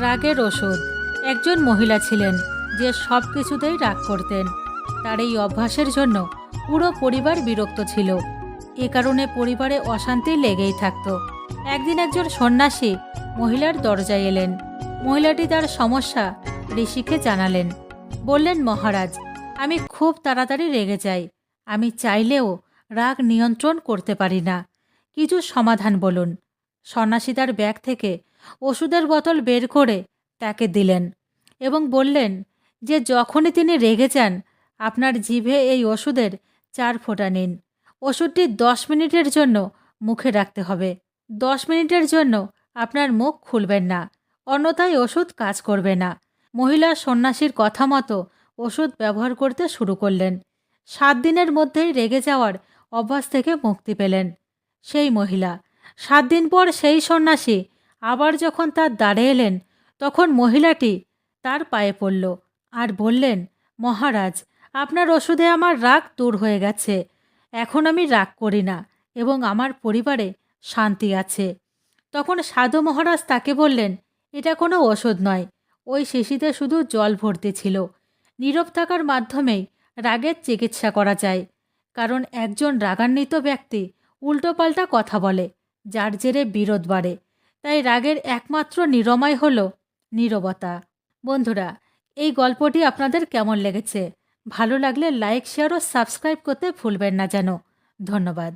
রাগের ওষুধ। একজন মহিলা ছিলেন যে সব কিছুতেই রাগ করতেন। তার এই অভ্যাসের জন্য পুরো পরিবার বিরক্ত ছিল। এ কারণে পরিবারে অশান্তি লেগেই থাকত। একদিন একজন সন্ন্যাসী মহিলার দরজায় এলেন। মহিলাটি তার সমস্যা ঋষিকে জানালেন। বললেন, মহারাজ, আমি খুব তাড়াতাড়ি রেগে যাই। আমি চাইলেও রাগ নিয়ন্ত্রণ করতে পারি না। কিছু সমাধান বলুন। সন্ন্যাসী তার ব্যাগ থেকে ওষুধের বোতল বের করে তাকে দিলেন এবং বললেন যে যখনই তিনি রেগে যান, আপনার জিভে এই ওষুধের চার ফোঁটা নিন। ওষুধটি দশ মিনিটের জন্য মুখে রাখতে হবে। দশ মিনিটের জন্য আপনার মুখ খুলবেন না, অন্যথায় ওষুধ কাজ করবে না। মহিলা সন্ন্যাসীর কথা মতো ওষুধ ব্যবহার করতে শুরু করলেন। সাত দিনের মধ্যেই রেগে যাওয়ার অভ্যাস থেকে মুক্তি পেলেন সেই মহিলা। সাত দিন পর সেই সন্ন্যাসী আবার যখন তার দ্বারে এলেন, তখন মহিলাটি তার পায়ে পড়ল আর বললেন, মহারাজ, আপনার ওষুধে আমার রাগ দূর হয়ে গেছে। এখন আমি রাগ করি না এবং আমার পরিবারে শান্তি আছে। তখন সাধু মহারাজ তাকে বললেন, এটা কোনো ওষুধ নয়। ওই শিশিতে শুধু জল ভর্তি ছিল। নীরব থাকার মাধ্যমেই রাগের চিকিৎসা করা যায়। কারণ একজন রাগান্বিত ব্যক্তি উল্টোপাল্টা কথা বলে, যার জেরে বিরোধ বাড়ে। তাই রাগের একমাত্র নিরময় হল নীরবতা। বন্ধুরা, এই গল্পটি আপনাদের কেমন লেগেছে? ভালো লাগলে লাইক, শেয়ার ও সাবস্ক্রাইব করতে ভুলবেন না যেন। ধন্যবাদ।